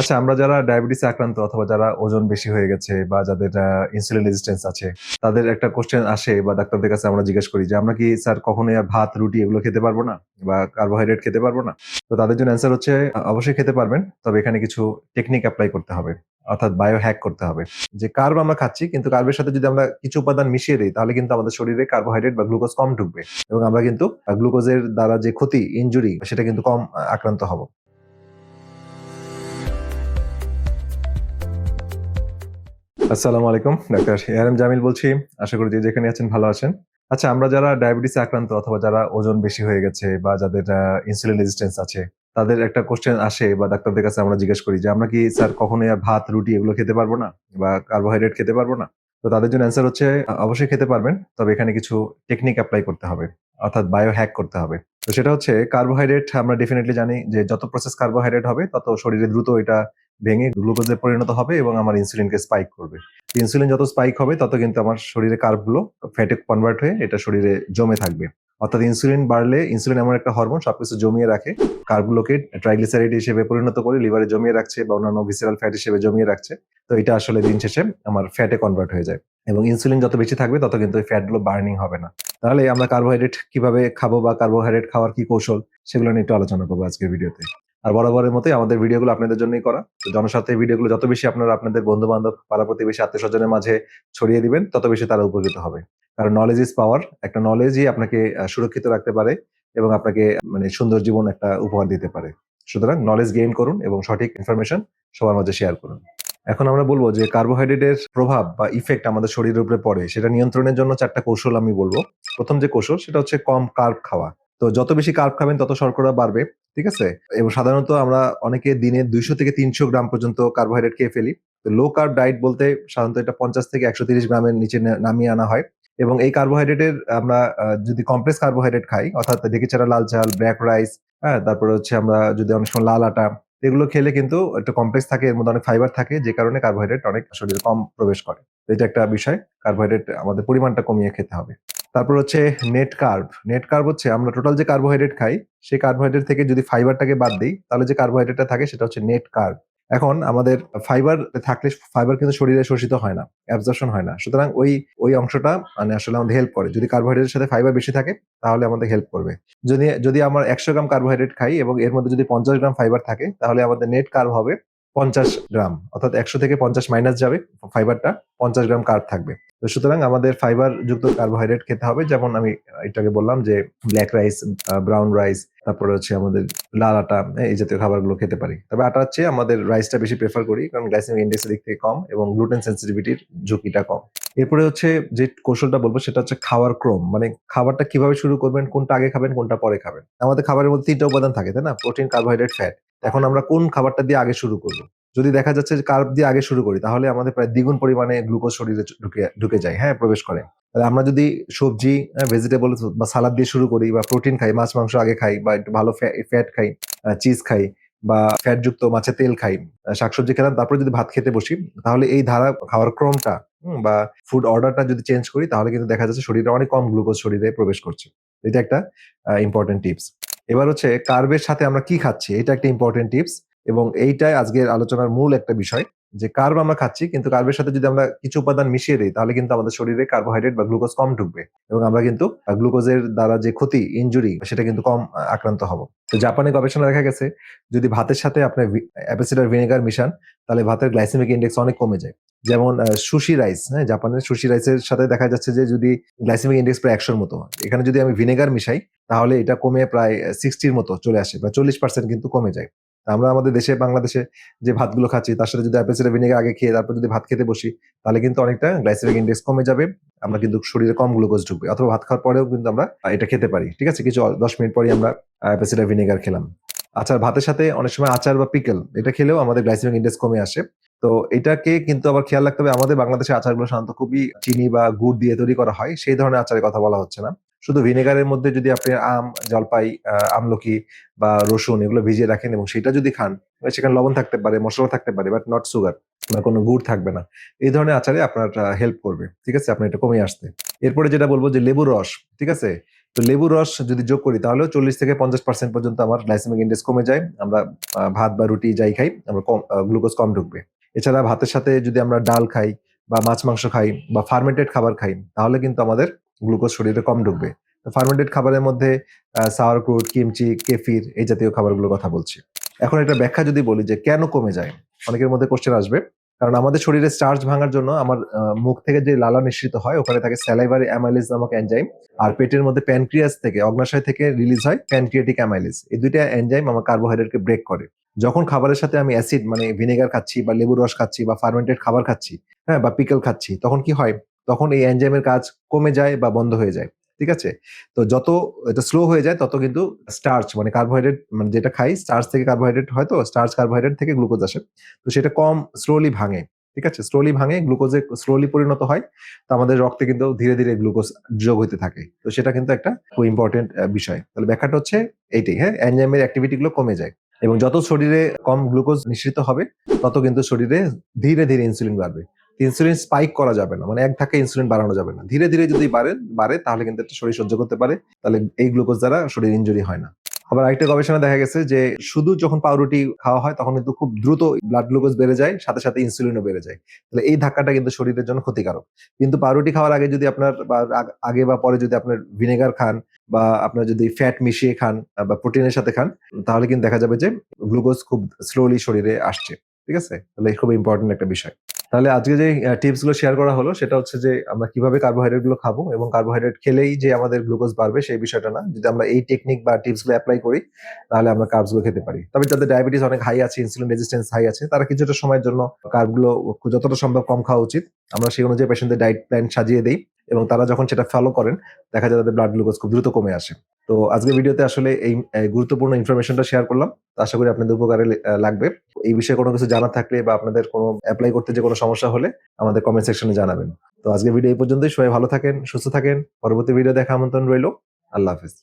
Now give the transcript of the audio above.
আচ্ছা আমরা যারা ডায়াবেটিসে আক্রান্ত অথবা যারা ওজন বেশি হয়ে গেছে বা যাদের ইনসুলিন রেজিস্ট্যান্স আছে, তাদের একটা কোশ্চেন আসে বা ডাক্তারদের কাছে আমরা জিজ্ঞেস করি যে, আমরা কি স্যার কখনোই আর ভাত, রুটি এগুলো খেতে পারব না? বা কার্বোহাইড্রেট খেতে পারব না? তো তাদের জন্য অ্যান্সার হচ্ছে অবশ্যই খেতে পারবেন, তবে এখানে কিছু টেকনিক অ্যাপ্লাই করতে হবে, অর্থাৎ বায়ো হ্যাক করতে হবে। যে কার্ব আমরা খাচ্ছি, কিন্তু কার্বের সাথে যদি আমরা কিছু উপাদান মিশিয়ে দিই, তাহলে কিন্তু আমাদের শরীরে কার্বোহাইড্রেট বা গ্লুকোজ কম ঢুকবে এবং আমরা কিন্তু গ্লুকোজের দ্বারা যে ক্ষতি ইনজুরি সেটা কিন্তু কম আক্রান্ত হব। আসসালামু আলাইকুম, ডাক্তার এআরএম জামিল বলছি। আশা করি যে যেখানে আছেন ভালো আছেন। আচ্ছা আমরা যারা ডায়াবেটিসে আক্রান্ত অথবা যারা ওজন বেশি হয়ে গেছে বা যাদের ইনসুলিন রেজিস্ট্যান্স আছে, তাদের একটা কোশ্চেন আসে বা ডাক্তারদের কাছে আমরা জিজ্ঞেস করি যে, আমরা কি স্যার কখনোই আর ভাত, রুটি এগুলো খেতে পারব না? বা কার্বোহাইড্রেট খেতে পারব না? তো তাদের জন্য অ্যান্সার হচ্ছে অবশ্যই খেতে পারবেন, তবে এখানে কিছু টেকনিক অ্যাপ্লাই করতে হবে, অর্থাৎ বায়ো হ্যাক করতে হবে। তো সেটা হচ্ছে কার্বোহাইড্রেট আমরা ডেফিনেটলি জানি যে, যত প্রসেস কার্বোহাইড্রেট হবে, তত শরীরে দ্রুত এটা ভেঙে গ্লুকোজে পরিণত হবে এবং আমার ইনসুলিনকে স্পাইক করবে। ইনসুলিন যত স্পাইক হবে, তত কিন্তু আমার শরীরে কার্বগুলো ফ্যাটে কনভার্ট হয়ে এটা শরীরে জমে থাকবে। অর্থাৎ ইনসুলিন বাড়লে, ইনসুলিন এমন একটা হরমোন সবকিছু জমিয়ে রাখে। কার্বগুলোকে ট্রাইগ্লিসারাইড হিসেবে পরিণত করে লিভারে জমিয়ে রাখছে বা অন্যান্য ভিসেরাল ফ্যাট হিসেবে জমিয়ে রাখছে। তো এটা আসলে দিন শেষে আমার ফ্যাটে কনভার্ট হয়ে যায়। এবং ইনসুলিন যত বেশি থাকবে, তত কিন্তু ওই ফ্যাটগুলো বার্নিং হবে না। তাহলে আমরা কার্বোহাইড্রেট কীভাবে খাব বা কার্বোহাইড্রেট খাওয়ার কি কৌশল, সেগুলো নিয়ে একটু আলোচনা করব আজকের ভিডিওতে আর বরাবরের মতোই আমাদের ভিডিওগুলো আপনাদের জন্যই করা। জনস্বার্থে ভিডিওগুলো যত বেশি আপনারা আপনাদের বন্ধু বান্ধব পাড়া প্রতিবেশী, আত্মীয় স্বজনের মাঝে ছড়িয়ে দিবেন, তত বেশি তারা উপকৃত হবে। কারণ নলেজ ইজ পাওয়ার একটা নলেজই আপনাকে সুরক্ষিত রাখতে পারে এবং আপনাকে মানে সুন্দর জীবন একটা উপহার দিতে পারে। সুতরাং নলেজ গেইন করুন এবং সঠিক ইনফরমেশন সবার মাঝে শেয়ার করুন। এখন আমরা বলব যে কার্বোহাইড্রেটের প্রভাব বা ইফেক্ট আমাদের শরীরের উপরে পড়ে, সেটা নিয়ন্ত্রণের জন্য চারটা কৌশল আমি বলব। প্রথম যে কৌশল, সেটা হচ্ছে কম কার্ব খাওয়া। তো যত বেশি কার্ব খাবেন, তত শর্করা বাড়বে, ঠিক আছে? এবং সাধারণত আমরা অনেকে দিনে দুইশো থেকে তিনশো গ্রাম পর্যন্ত কার্বোহাইড্রেট খেয়ে ফেলি। তো লো কার্ব ডায়েট বলতে সাধারণত এটা পঞ্চাশ থেকে একশো তিরিশ গ্রামের নিচে নামিয়ে আনা হয়। এবং এই কার্বোহাইড্রেটের আমরা যদি কমপ্লেক্স কার্বোহাইড্রেট খাই, অর্থাৎ ঢেকে ছাড়া লাল চাল ব্ল্যাক রাইস হ্যাঁ তারপরে হচ্ছে আমরা যদি অনেক সময় লাল আটা, এগুলো খেলে কিন্তু একটা কমপ্লেক্স থাকে, এর মধ্যে অনেক ফাইবার থাকে, যে কারণে কার্বোহাইড্রেট অনেক শরীরে কম প্রবেশ করে। এটা একটা বিষয় কার্বোহাইড্রেট আমাদের পরিমাণটা কমিয়ে খেতে হবে। তারপর হচ্ছে নেট কার্ব নেট কার্ব হচ্ছে আমরা টোটাল যে কার্বোহাইড্রেট খাই, সেই কার্বোহাইড্রেট থেকে যদি ফাইবারটাকে বাদ দিই, তাহলে যে কার্বোহাইড্রেটটা থাকে সেটা হচ্ছে নেট কার্ব এখন আমাদের ফাইবার থাকলে ফাইবার কিন্তু শরীরে শোষিত হয় না অ্যাবজর্পশন হয় না। সুতরাং ওই ওই অংশটা মানে আসলে আমাদের হেল্প করে। যদি কার্বোহাইড্রেটের সাথে ফাইবার বেশি থাকে, তাহলে আমাদের হেল্প করবে। যদি যদি আমার একশো গ্রাম কার্বোহাইড্রেট খাই এবং এর মধ্যে যদি পঞ্চাশ গ্রাম ফাইবার থাকে, তাহলে আমাদের নেট কার্ব হবে পঞ্চাশ গ্রাম অর্থাৎ একশো থেকে পঞ্চাশ মাইনাস যাবে ফাইবারটা পঞ্চাশ গ্রাম কার্ব থাকবে। তো সুতরাং আমাদের ফাইবার যুক্ত কার্বোহাইড্রেট খেতে হবে যেমন আমি এটাকে বললাম যে ব্ল্যাক রাইস ব্রাউন রাইস তারপরে হচ্ছে আমাদের লাল আটা হ্যাঁ, এই জাতীয় খাবারগুলো খেতে পারি। তবে আটার চেয়ে আমাদের রাইসটা বেশি প্রেফার করি কারণ গ্লাইসেমিক ইন্ডেক্সের দিক থেকে কম এবং গ্লুটেন সেন্সিটিভিটির ঝুঁকিটা কম। এরপরে হচ্ছে যে কৌশলটা বলব সেটা হচ্ছে খাওয়ার ক্রম। মানে খাবারটা কীভাবে শুরু করবেন কোনটা আগে খাবেন কোনটা পরে খাবেন। আমাদের খাবারের মধ্যে তিনটা উপাদান থাকে তাই না? প্রোটিন কার্বোহাইড্রেট ফ্যাট এখন আমরা কোন খাবারটা দিয়ে আগে শুরু করব? যদি দেখা যাচ্ছে যে কার্ব দিয়ে আগে শুরু করি, তাহলে আমাদের প্রায় দ্বিগুণ পরিমাণে গ্লুকোজ শরীরে ঢুকে ঢুকে যায় হ্যাঁ প্রবেশ করে। তাহলে আমরা যদি সবজি ভেজিটেবল বা সালাদ দিয়ে শুরু করি বা প্রোটিন খাই, মাছ, মাংস আগে খাই বা একটু ভালো ফ্যাট খাই চিজ খাই বা ফ্যাট যুক্ত মাছের তেল খাই শাকসবজি খেলাম, তারপরে যদি ভাত খেতে বসি, তাহলে এই ধারা খাওয়ার ক্রমটা বা ফুড অর্ডারটা যদি চেঞ্জ করি, তাহলে কিন্তু দেখা যাচ্ছে শরীরে অনেক কম গ্লুকোজ শরীরে প্রবেশ করছে। এটা একটা ইম্পর্টেন্ট টিপস এবার হচ্ছে কার্বের সাথে আমরা কি খাচ্ছি? এটা একটা ইম্পর্টেন্ট টিপস এবং এইটাই আজকের আলোচনার মূল একটা বিষয়। যে কার্ব আমরা খাচ্ছি, কিন্তু কার্বের সাথে যদি আমরা কিছু উপাদান মিশিয়ে দিই, তাহলে কিন্তু আমাদের শরীরে কার্বোহাইড্রেট বা গ্লুকোজ কম ঢুকবে। এবং আমরা কিন্তু গ্লুকোজের দ্বারা যে ক্ষতি ইনজুরি সেটা কিন্তু কম আক্রান্ত হব। তো জাপানে গবেষণা দেখা গেছে, যদি ভাতের সাথে আপনি অ্যাপেসিডার ভিনেগার মিশান, তাহলে ভাতের গ্লাইসেমিক ইন্ডেক্স অনেক কমে যায়। যেমন সুশি রাইস হ্যাঁ জাপানের সুশি রাইসের সাথে দেখা যাচ্ছে যে যদি গ্লাইসেমিক ইন্ডেক্স প্রায় একশোর মতো। এখানে যদি আমি ভিনেগার মিশাই, তাহলে এটা কমে প্রায় সিক্সটির মতো চলে আসে বা চল্লিশ পার্সেন্ট কিন্তু কমে যায়। আমরা আমাদের দেশে, বাংলাদেশে যে ভাতগুলো খাচ্ছি, তার সাথে যদি অ্যাপেল সিডার ভিনেগার আগে খেয়ে তারপর যদি ভাত খেতে বসি, তাহলে কিন্তু অনেকটা গ্লাইসেমিক ইন্ডেক্স কমে যাবে। আমরা কিন্তু শরীরে কম গ্লুকোজ ঢুকবে। অথবা ভাত খাওয়ার পরেও কিন্তু আমরা এটা খেতে পারি। ঠিক আছে? কিছু দশ মিনিট পরে আমরা অ্যাপেল সিডার ভিনেগার খেলাম। আচার ভাতের সাথে অনেক সময় আচার বা পিকল এটা খেলেও আমাদের গ্লাইসেমিক ইন্ডেক্স কমে আসে। তো এটাকে কিন্তু আবার খেয়াল রাখতে হবে, আমাদের বাংলাদেশের আচারগুলো সাধারণত খুবই চিনি বা গুড় দিয়ে তৈরি করা হয়, সেই ধরনের আচারের কথা বলা হচ্ছে না। শুধু ভিনেগারের মধ্যে যদি আপনি আম, জলপাই আমলকি বা রসুন এগুলো ভিজিয়ে রাখেন এবং সেটা যদি খান, সেখানে লবণ থাকতে পারে, মশলা থাকতে পারে বাট নট সুগার বা কোনো গুড় থাকবে না। এই ধরনের আচারে আপনার হেল্প করবে, ঠিক আছে? আপনার এটা কমে আসতে। এরপরে যেটা বলব যে লেবুর রস, ঠিক আছে? তো লেবুর রস যদি যোগ করি, তাহলেও চল্লিশ থেকে পঞ্চাশ পার্সেন্ট পর্যন্ত আমার গ্লাইসেমিক ইন্ডেক্স কমে যায়। আমরা ভাত বা রুটি যাই খাই, আমরা কম গ্লুকোজ কম ঢুকবে। এছাড়া ভাতের সাথে যদি আমরা ডাল খাই বা মাছ মাংস খাই বা ফার্মেন্টেড খাবার খাই, তাহলে কিন্তু আমাদের গ্লুকোজ শরীরে কম ঢুকবে। ফার্মেন্টেড খাবারের মধ্যে সাওয়ার ক্রুড কিমচি কেফির এই জাতীয় খাবারগুলোর কথা বলছি। এখন একটা ব্যাখ্যা যদি বলি যে কেন কমে যায়, অনেকের মধ্যে কোশ্চেন আসবে। কারণ আমাদের শরীরে স্টার্চ ভাঙার জন্য আমার মুখ থেকে যে লালা নিঃসৃত হয়, ওখানে থাকে স্যালাইভারি অ্যামাইলিস নামক এনজাইম আর পেটের মধ্যে প্যানক্রিয়াস থেকে, অগ্নাশয় থেকে রিলিজ হয় প্যানক্রিয়েটিক অ্যামাইলিস এই দুইটা এনজাইম আমার কার্বোহাইড্রেটকে ব্রেক করে। যখন খাবারের সাথে আমি অ্যাসিড মানে ভিনেগার খাচ্ছি বা লেবুর রস খাচ্ছি বা ফার্মেন্টেড খাবার খাচ্ছি হ্যাঁ বা পিকল খাচ্ছি, তখন কি হয়? তখন এই এনজাইমের কাজ কমে যায় বা বন্ধ হয়ে যায়, ঠিক আছে? তো যত এটা স্লো হয়ে যায়, তত কিন্তু স্টার্চ মানে কার্বোহাইড্রেট মানে যেটা খাই স্টার্চ থেকে কার্বোহাইড্রেট হয় তো স্টার্চ কার্বোহাইড্রেট থেকে গ্লুকোজ আসে। তো সেটা কম স্লোলি ভাঙে, ঠিক আছে? স্লোলি ভাঙে গ্লুকোজে স্লোলি পরিণত হয়, তো আমাদের রক্তে কিন্তু ধীরে ধীরে গ্লুকোজ যোগ হতে থাকে। তো সেটা কিন্তু একটা খুব ইম্পর্টেন্ট বিষয়। তাহলে ব্যাখ্যাটা হচ্ছে এইটাই হ্যাঁ? এনজাইমের অ্যাক্টিভিটি গুলো কমে যায় এবং যত শরীরে কম গ্লুকোজ নিঃসৃত হবে, তত কিন্তু শরীরে ধীরে ধীরে ইনসুলিন বাড়বে। ইনসুলিন স্পাইক করা যাবে না। মানে এক ধাক্কা ইনসুলিন বাড়ানো যাবে না। ধীরে ধীরে যদি বাড়ে বাড়ে, তাহলে কিন্তু একটা শরীর সহ্য করতে পারে। তাহলে এই গ্লুকোজ দ্বারা শরীর ইনজুরি হয় না। আবার আরেকটা গবেষণা দেখা গেছে যে, শুধু যখন পাউরুটি খাওয়া হয়, তখন কিন্তু খুব দ্রুত ব্লাড গ্লুকোজ বেড়ে যায়, সাথে সাথে ইনসুলিনও বেড়ে যায়। তাহলে এই ধাক্কাটা কিন্তু শরীরের জন্য ক্ষতিকারক। কিন্তু পাউরুটি খাওয়ার আগে যদি আপনার আগে বা পরে যদি আপনার ভিনেগার খান বা আপনার যদি ফ্যাট মিশিয়ে খান বা প্রোটিনের সাথে খান, তাহলে কিন্তু দেখা যাবে যে গ্লুকোজ খুব স্লোলি শরীরে আসছে। ঠিক আছে? তাহলে খুব ইম্পর্টেন্ট একটা বিষয়। তাহলে আজকে যে টিপসগুলো শেয়ার করা হলো, সেটা হচ্ছে যে, আমরা কীভাবে কার্বোহাইড্রেটগুলো খাব এবং কার্বোহাইড্রেট খেলেই যে আমাদের গ্লুকোজ বাড়বে, সেই বিষয়টা না। যদি আমরা এই টেকনিক বা টিপসগুলো অ্যাপ্লাই করি, তাহলে আমরা কার্বসগুলো খেতে পারি। তবে যাদের ডায়াবেটিস অনেক হাই আছে ইনসুলিন রেজিস্ট্যান্স হাই আছে, তারা কিছুটা সময়ের জন্য কার্বগুলো যতটা সম্ভব কম খাওয়া উচিত। আমরা সেই অনুযায়ী পেশেন্টদের ডায়েট প্ল্যান সাজিয়ে দিই এবং তারা যখন সেটা ফলো করেন, দেখা যায় তাদের ব্লাড গ্লুকোজ খুব দ্রুত কমে আসে। তো আজকের ভিডিওতে আসলে এই গুরুত্বপূর্ণ ইনফরমেশনটা শেয়ার করলাম। আশা করি আপনাদের উপকারে লাগবে। এই বিষয়ে কোনো কিছু জানা থাকলে বা আপনাদের কোনো অ্যাপ্লাই করতে যে কোনো সমস্যা হলে আমাদের কমেন্ট সেকশনে জানাবেন। তো আজকে ভিডিও এই পর্যন্তই। সবাই ভালো থাকেন, সুস্থ থাকেন। পরবর্তী ভিডিও দেখা আমন্ত্রণ রইল। আল্লাহ হাফিজ।